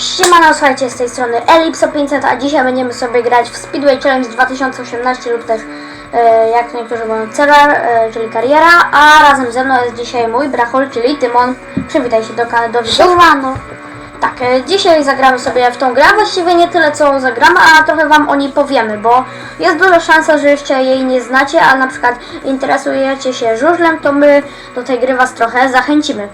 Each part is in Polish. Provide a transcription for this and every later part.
Siemano, słuchajcie, z tej strony Elipso 500, a dzisiaj będziemy sobie grać w Speedway Challenge 2018 lub też, e, jak niektórzy mówią, CR, e, czyli kariera, a razem ze mną jest dzisiaj mój brachol, czyli Tymon. Przywitaj się do, do widzów. Siemano. Tak, e, dzisiaj zagramy sobie w tą grę, właściwie nie tyle co zagramy, a trochę Wam o niej powiemy, bo jest duża szansa, że jeszcze jej nie znacie, a na przykład interesujecie się żużlem, to my do tej gry Was trochę zachęcimy.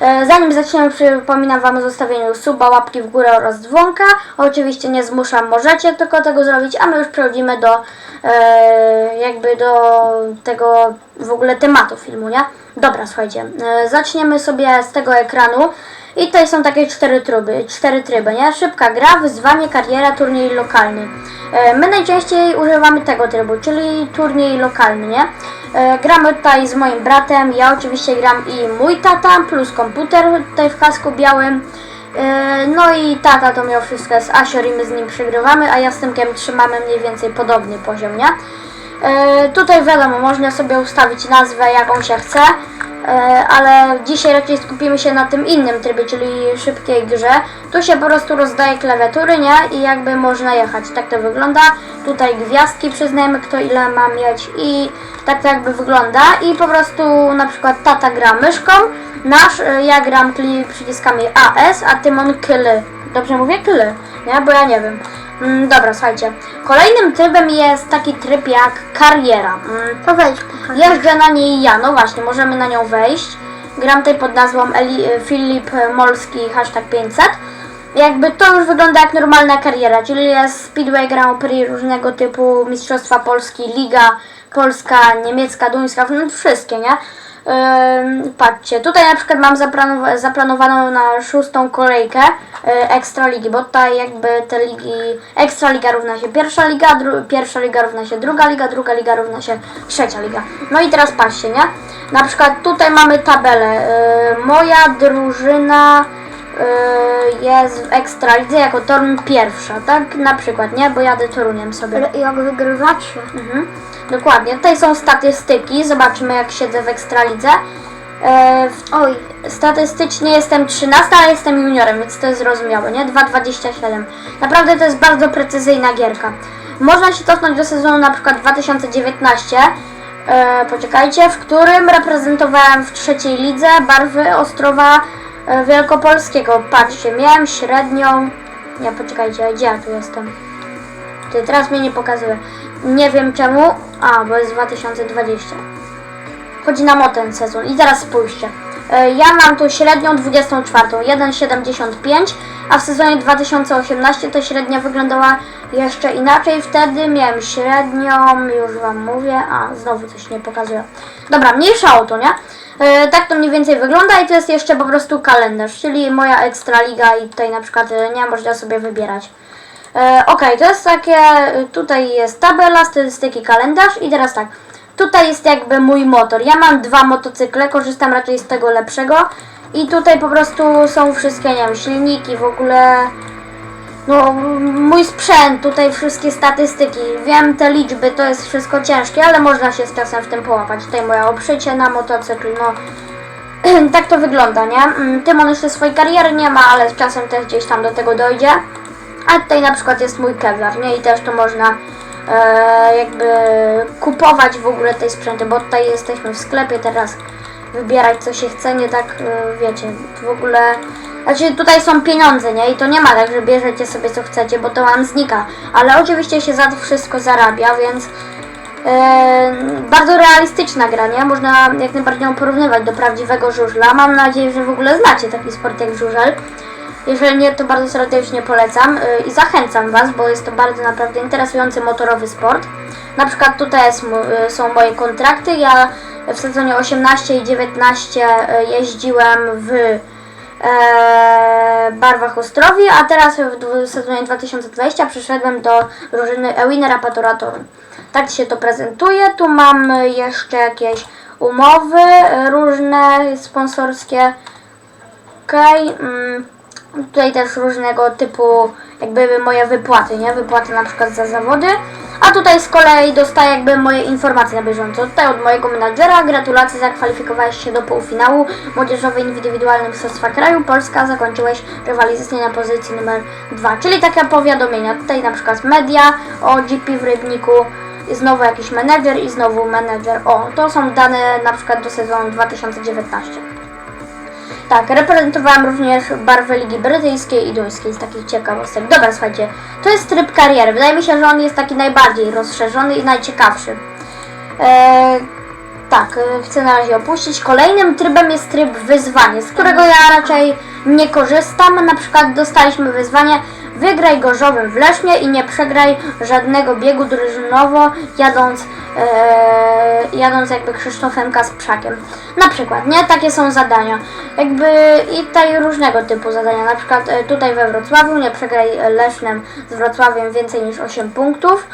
E, Zanim zaczniemy, przypominam Wam o zostawieniu suba, łapki w górę oraz dzwonka. Oczywiście nie zmuszam, możecie tylko tego zrobić, a my już przechodzimy do e, jakby do tego w ogóle tematu filmu, nie? Dobra, słuchajcie, e, zaczniemy sobie z tego ekranu. I tutaj są takie cztery tryby, cztery tryby, nie? Szybka gra, wyzwanie, kariera, turniej lokalny. E, My najczęściej używamy tego trybu, czyli turniej lokalny, nie? E, Gramy tutaj z moim bratem, ja oczywiście gram i mój tata, plus komputer tutaj w kasku białym. E, No i tata to miał wszystko z Asior i my z nim przegrywamy, a ja z Tymkiem trzymamy mniej więcej podobny poziom, nie? Tutaj wiadomo, można sobie ustawić nazwę jaką się chce, ale dzisiaj raczej skupimy się na tym innym trybie, czyli szybkiej grze. Tu się po prostu rozdaje klawiatury, nie? I jakby można jechać. Tak to wygląda. Tutaj gwiazdki przyznajemy, kto ile ma mieć i tak to jakby wygląda. I po prostu na przykład tata gra myszką, nasz, e, ja gram kli przyciskami AS, a Tymon kly. Dobrze mówię? Kly, nie? Bo ja nie wiem. Mm, dobra, słuchajcie. Kolejnym trybem jest taki tryb jak kariera. Mm, To wejdź pokaż. Jeżdżę na niej ja, no właśnie, możemy na nią wejść. Gram tutaj pod nazwą Eli, Filip Molski hashtag 500. Jakby to już wygląda jak normalna kariera, czyli jest Speedway Grand Prix różnego typu, Mistrzostwa Polski, Liga Polska, Niemiecka, Duńska, no wszystkie, nie? Patrzcie, tutaj na przykład mam zaplanowa- zaplanowaną na szóstą kolejkę y, Ekstraligi, bo tutaj jakby te ligi, Ekstraliga równa się pierwsza liga, pierwsza liga równa się druga liga, druga liga równa się trzecia liga. No i teraz patrzcie, nie? Na przykład tutaj mamy tabelę. Y, moja drużyna y, jest w Ekstralidze jako Torun pierwsza, tak? Na przykład, nie? Bo jadę Toruniem sobie. Jak wygrywacie? Mhm. Dokładnie. Tutaj są statystyki. Zobaczmy, jak siedzę w Ekstralidze. E, Oj, statystycznie jestem 13, ale jestem juniorem, więc to jest zrozumiałe, nie? 2,27. Naprawdę to jest bardzo precyzyjna gierka. Można się cofnąć do sezonu na przykład 2019. E, poczekajcie, w którym reprezentowałem w trzeciej lidze barwy Ostrowa e, Wielkopolskiego. Patrzcie, miałem średnią... Nie, poczekajcie, gdzie ja tu jestem? Ty teraz mnie nie pokazuje. Nie wiem czemu. A, bo jest 2020. Chodzi nam o ten sezon. I teraz spójrzcie. E, Ja mam tu średnią 24, 1,75, a w sezonie 2018 to średnia wyglądała jeszcze inaczej. Wtedy miałem średnią, już Wam mówię, a znowu coś nie pokazuje. Dobra, mniejsza o to, nie? E, Tak to mniej więcej wygląda i to jest jeszcze po prostu kalendarz, czyli moja ekstraliga i tutaj na przykład e, nie można sobie wybierać. E, ok, to jest takie, tutaj jest tabela, statystyki, kalendarz i teraz tak, tutaj jest jakby mój motor. Ja mam dwa motocykle, korzystam raczej z tego lepszego i tutaj po prostu są wszystkie, nie wiem, silniki, w ogóle no, mój sprzęt, tutaj wszystkie statystyki. Wiem te liczby, to jest wszystko ciężkie, ale można się z czasem w tym połapać. Tutaj moje oprzycie na motocykl, no tak to wygląda, nie? Mm, Tymon jeszcze swojej kariery nie ma, ale z czasem też gdzieś tam do tego dojdzie. A tutaj na przykład jest mój Kevlar, nie? I też to można e, jakby kupować w ogóle tej sprzęty, bo tutaj jesteśmy w sklepie teraz wybierać co się chce, nie tak e, wiecie, w ogóle znaczy tutaj są pieniądze, nie? I to nie ma tak, że bierzecie sobie co chcecie, bo to wam znika. Ale oczywiście się za to wszystko zarabia, więc e, bardzo realistyczna gra, nie? Można jak najbardziej ją porównywać do prawdziwego żużla. Mam nadzieję, że w ogóle znacie taki sport jak żużel. Jeżeli nie, to bardzo serdecznie polecam y, i zachęcam Was, bo jest to bardzo naprawdę interesujący motorowy sport. Na przykład tutaj jest, y, są moje kontrakty. Ja w sezonie 18 i 19 y, jeździłem w e, barwach Ostrowi, a teraz w sezonie 2020 przyszedłem do drużyny Ewinera Patoratoru. Tak się to prezentuje. Tu mam jeszcze jakieś umowy różne sponsorskie. Okej. mm, tutaj też różnego typu jakby moje wypłaty, nie? Wypłaty na przykład za zawody. A tutaj z kolei dostaję jakby moje informacje na bieżąco. Tutaj od mojego menadżera gratulacje, zakwalifikowałeś się do półfinału młodzieżowej indywidualnym Mistrzostwa Kraju. Polska zakończyłeś rywalizację na pozycji numer 2. Czyli takie powiadomienia. Tutaj na przykład media o GP w Rybniku. Znowu jakiś menedżer i znowu menedżer. O, to są dane na przykład do sezonu 2019. Tak, reprezentowałem również barwy Ligi Brytyjskiej i Duńskiej z takich ciekawostek. Dobra, słuchajcie, to jest tryb kariery. Wydaje mi się, że on jest taki najbardziej rozszerzony i najciekawszy. Eee, tak, e, chcę na razie opuścić. Kolejnym trybem jest tryb wyzwanie, z którego ja raczej nie korzystam. Na przykład dostaliśmy wyzwanie Wygraj gorzowym w Lesznie i nie przegraj żadnego biegu drużynowo jadąc, e, jadąc jakby Krzysztofem Kasprzakiem. Na przykład, nie? Takie są zadania. Jakby i tutaj różnego typu zadania. Na przykład e, tutaj we Wrocławiu nie przegraj Lesznem z Wrocławiem więcej niż 8 punktów.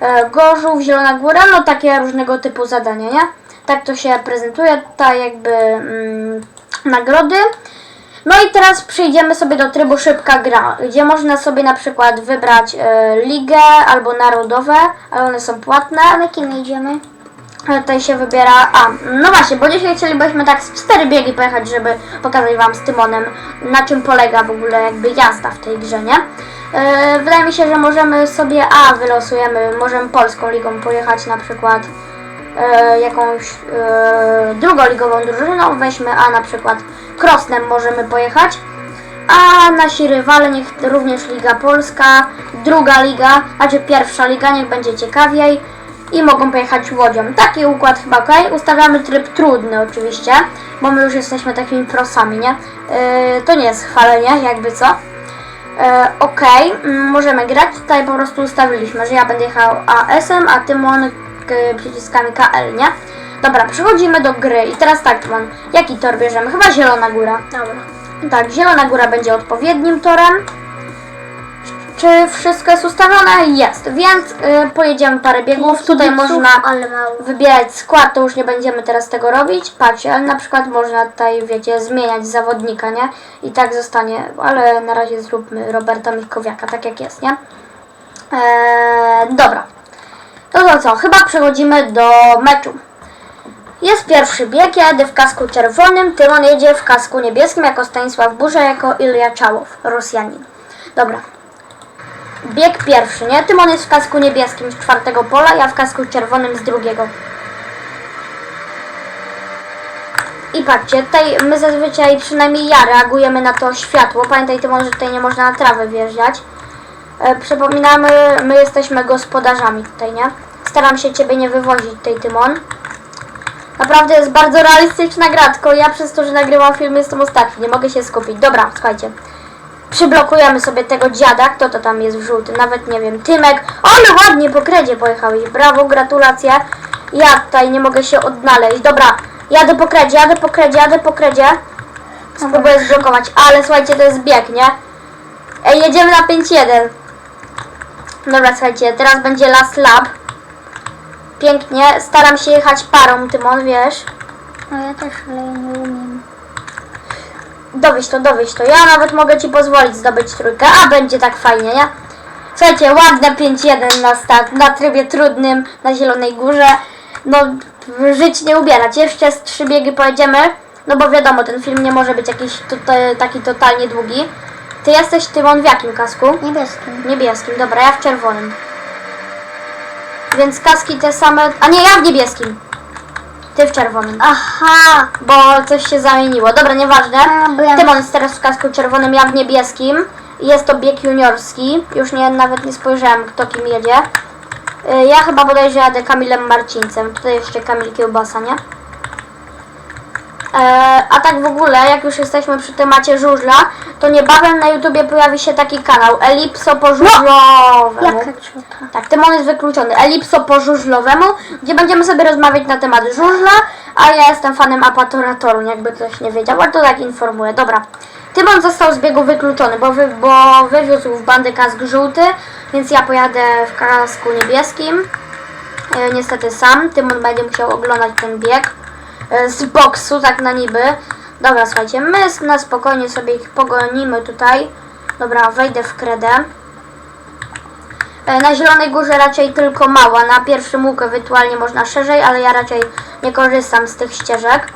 E, Gorzów, Zielona Góra, no takie różnego typu zadania, nie? Tak to się prezentuje, tutaj jakby mm, nagrody. No i teraz przejdziemy sobie do trybu szybka gra, gdzie można sobie na przykład wybrać e, ligę albo narodowe, ale one są płatne. A na kim idziemy? Ale Tutaj się wybiera. A, no właśnie, bo dzisiaj chcielibyśmy tak z cztery biegi pojechać, żeby pokazać Wam z Tymonem, na czym polega w ogóle jakby jazda w tej grze, nie? E, wydaje mi się, że możemy sobie, a wylosujemy, możemy polską ligą pojechać na przykład e, jakąś e, drugoligową drużyną, weźmy, a na przykład Krosnem możemy pojechać. A nasi rywale niech również Liga Polska, druga liga, znaczy pierwsza liga, niech będzie ciekawiej i mogą pojechać łodzią. Taki układ chyba ok. Ustawiamy tryb trudny oczywiście, bo my już jesteśmy takimi prosami, nie? Yy, to nie jest chwalenie, jakby co. Yy, ok, mm, możemy grać. Tutaj po prostu ustawiliśmy, że ja będę jechał AS-em, a Tymon przyciskami KL, nie? Dobra, przechodzimy do gry i teraz tak, Tymon, jaki tor bierzemy? Chyba Zielona Góra. Dobra. Tak, Zielona Góra będzie odpowiednim torem. Czy wszystko jest ustawione? Jest, więc y, pojedziemy parę biegów. Tutaj można Ale mało. wybierać skład, to już nie będziemy teraz tego robić. Patrzcie, ale na przykład można tutaj, wiecie, zmieniać zawodnika, nie? I tak zostanie, ale na razie zróbmy Roberta Mikowiaka, tak jak jest, nie? Eee, dobra. To to co? Chyba przechodzimy do meczu. Jest pierwszy bieg, ja jadę w kasku czerwonym, Tymon jedzie w kasku niebieskim jako Stanisław Burza, jako Ilja Czałow, Rosjanin. Dobra. Bieg pierwszy, nie? Tymon jest w kasku niebieskim z czwartego pola, ja w kasku czerwonym z drugiego. I patrzcie, tutaj my zazwyczaj, przynajmniej ja, reagujemy na to światło. Pamiętaj Tymon, że tutaj nie można na trawę wjeżdżać. E, przypominamy, my jesteśmy gospodarzami tutaj, nie? Staram się Ciebie nie wywozić tutaj, Tymon. Naprawdę jest bardzo realistyczna gra, tylko ja przez to, że nagrywam film jestem ostatni, nie mogę się skupić. Dobra, słuchajcie. Przyblokujemy sobie tego dziada, kto to tam jest w żółtym, nawet nie wiem, Tymek. Ale ładnie po kredzie pojechałeś, brawo, gratulacje. Ja tutaj nie mogę się odnaleźć. Dobra, jadę po kredzie, jadę po kredzie, jadę po kredzie. Spróbuję zblokować, ale słuchajcie, to jest bieg, nie? Ej, jedziemy na 5-1. Dobra, słuchajcie, teraz będzie last lap. Pięknie, staram się jechać parą, Tymon, wiesz. No ja też, ale ja nie umiem. Dowieź to, dowieź to. Ja nawet mogę Ci pozwolić zdobyć trójkę, a będzie tak fajnie, nie? Słuchajcie, ładne 5-1 na start, na trybie trudnym, na Zielonej Górze. No, żyć nie ubierać. Jeszcze z trzy biegi pojedziemy, no bo wiadomo, ten film nie może być jakiś tutaj, taki totalnie długi. Ty jesteś, Tymon, w jakim kasku? Niebieskim. Niebieskim, dobra, ja w czerwonym. Więc kaski te same... A nie, ja w niebieskim. Ty w czerwonym. Aha! Bo coś się zamieniło. Dobra, nieważne. A, bo ja- Tymon jest teraz w kasku czerwonym, ja w niebieskim. Jest to bieg juniorski. Już nie, nawet nie spojrzałem, kto kim jedzie. Y, Ja chyba bodajże jadę Kamilem Marcińcem. Tutaj jeszcze Kamil Kiełbasa, nie? E, a tak w ogóle, jak już jesteśmy przy temacie żużla, to niebawem na YouTubie pojawi się taki kanał Elipso po żużlowemu. Ciuta. Tak, Tymon jest wykluczony. Elipso po żużlowemu, gdzie będziemy sobie rozmawiać na temat żużla, a ja jestem fanem Apatora Toruń, jakby ktoś nie wiedział, ale to tak informuję. Dobra. Tymon został z biegu wykluczony, bo, wy, bo wywiózł w bandy kask żółty, więc ja pojadę w kasku niebieskim. E, niestety sam. Tymon będzie musiał oglądać ten bieg z boksu, tak na niby. Dobra, słuchajcie, my na spokojnie sobie ich pogonimy tutaj. Dobra, wejdę w kredę. E, Na Zielonej Górze raczej tylko mała, na pierwszym łuku ewentualnie można szerzej, ale ja raczej nie korzystam z tych ścieżek.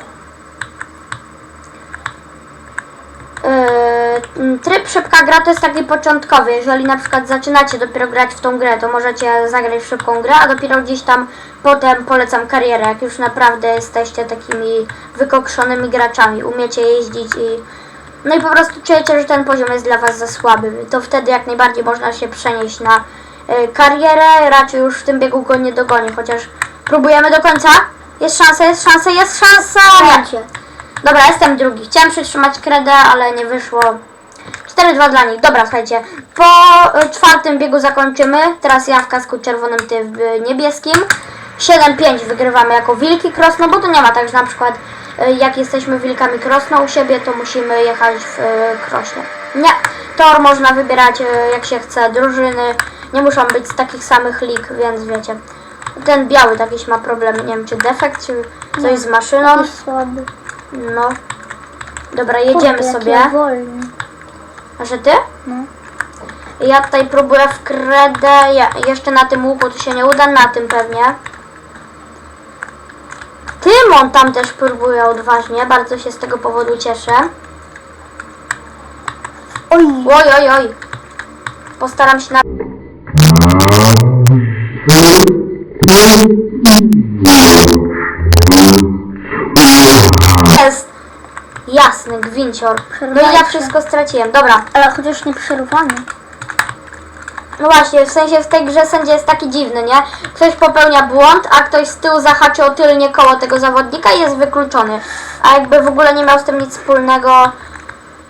Yy, Tryb szybka gra to jest taki początkowy. Jeżeli na przykład zaczynacie dopiero grać w tą grę, to możecie zagrać w szybką grę, a dopiero gdzieś tam potem polecam karierę, jak już naprawdę jesteście takimi wykokszonymi graczami, umiecie jeździć i no i po prostu czujecie, że ten poziom jest dla was za słaby. To wtedy jak najbardziej można się przenieść na y, karierę, raczej już w tym biegu go nie dogonię, chociaż próbujemy do końca. Jest szansa, jest szansa, jest szansa! Dobra, jestem drugi. Chciałem przytrzymać kredę, ale nie wyszło. 4-2 dla nich. Dobra, słuchajcie. Po y, czwartym biegu zakończymy. Teraz ja w kasku czerwonym, ty w niebieskim. 7-5 wygrywamy jako wilki krosno, bo to nie ma tak, że na przykład y, jak jesteśmy wilkami krosno u siebie, to musimy jechać w y, krośnie. Nie. Tor można wybierać jak się chce. Drużyny nie muszą być z takich samych lig, więc wiecie. Ten biały jakiś ma problemy. Nie wiem, czy defekt, czy coś z maszyną. No. Dobra, jedziemy sobie. wolny. A że ty? No. Ja tutaj próbuję w kredę. Ja, jeszcze na tym łuku to się nie uda, na tym pewnie. Tymon tam też próbuje odważnie, bardzo się z tego powodu cieszę. Oj, Oj, oj, oj. Postaram się na... Gwincior. No i ja wszystko straciłem. Dobra, ale chociaż nie przerwany. No właśnie, w sensie w tej grze sędzia jest taki dziwny, nie? Ktoś popełnia błąd, a ktoś z tyłu zahaczy o tylnie koło tego zawodnika i jest wykluczony. A jakby w ogóle nie miał z tym nic wspólnego.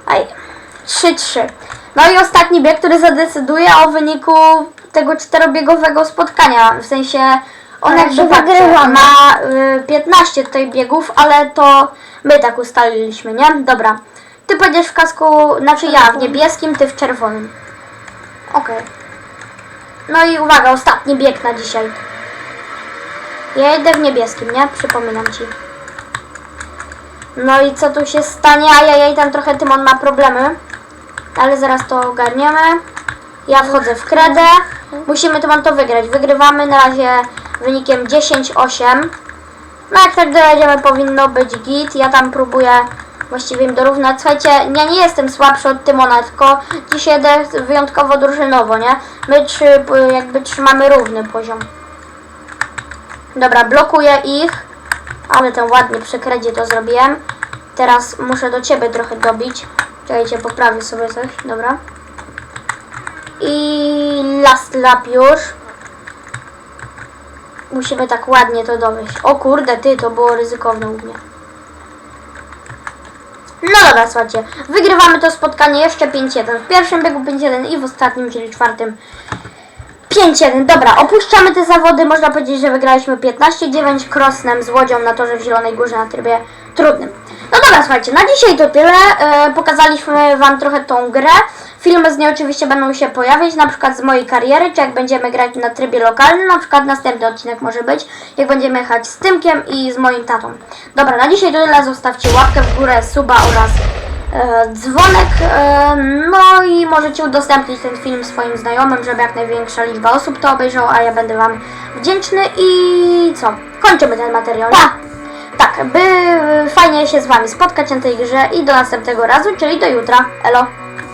Aj, 3-3. No i ostatni bieg, który zadecyduje o wyniku tego czterobiegowego spotkania. W sensie on jakby wygrywamy. ma y, 15 tutaj biegów, ale to my tak ustaliliśmy, nie? Dobra. Ty będziesz w kasku, znaczy ja w niebieskim, ty w czerwonym. Okej. No i uwaga, ostatni bieg na dzisiaj. Ja idę w niebieskim, nie? Przypominam ci. No i co tu się stanie? Ajajaj, tam trochę Tymon ma problemy. Ale zaraz to ogarniemy. Ja wchodzę w kredę. Musimy Tymon to wygrać. Wygrywamy na razie wynikiem 10-8. No jak tak dojedziemy powinno być git. Ja tam próbuję właściwie im dorównać. Słuchajcie, ja nie jestem słabszy od Tymona, tylko dzisiaj jedę wyjątkowo drużynowo, nie? My trzy, jakby trzymamy równy poziom. Dobra, blokuję ich. Ale ten ładnie przy kredzie to zrobiłem. Teraz muszę do ciebie trochę dobić. Czekajcie, poprawię sobie coś. Dobra. I last lap już. Musimy tak ładnie to dowieść. O kurde, ty, to było ryzykowne u mnie. No dobra, słuchajcie. Wygrywamy to spotkanie jeszcze 5-1. W pierwszym biegu 5-1 i w ostatnim, czyli czwartym 5-1. Dobra, opuszczamy te zawody. Można powiedzieć, że wygraliśmy 15-9 crossnem z Łodzią na torze w Zielonej Górze na trybie trudnym. No dobra, słuchajcie, na dzisiaj to tyle. E, pokazaliśmy Wam trochę tą grę. Filmy z niej oczywiście będą się pojawiać, na przykład z mojej kariery, czy jak będziemy grać na trybie lokalnym, na przykład następny odcinek może być, jak będziemy jechać z Tymkiem i z moim tatą. Dobra, na dzisiaj to tyle. Zostawcie łapkę w górę, suba oraz e, dzwonek. E, no i możecie udostępnić ten film swoim znajomym, żeby jak największa liczba osób to obejrzała, a ja będę Wam wdzięczny i co? Kończymy ten materiał. Pa! Tak, by fajnie się z Wami spotkać na tej grze i do następnego razu, czyli do jutra. Elo!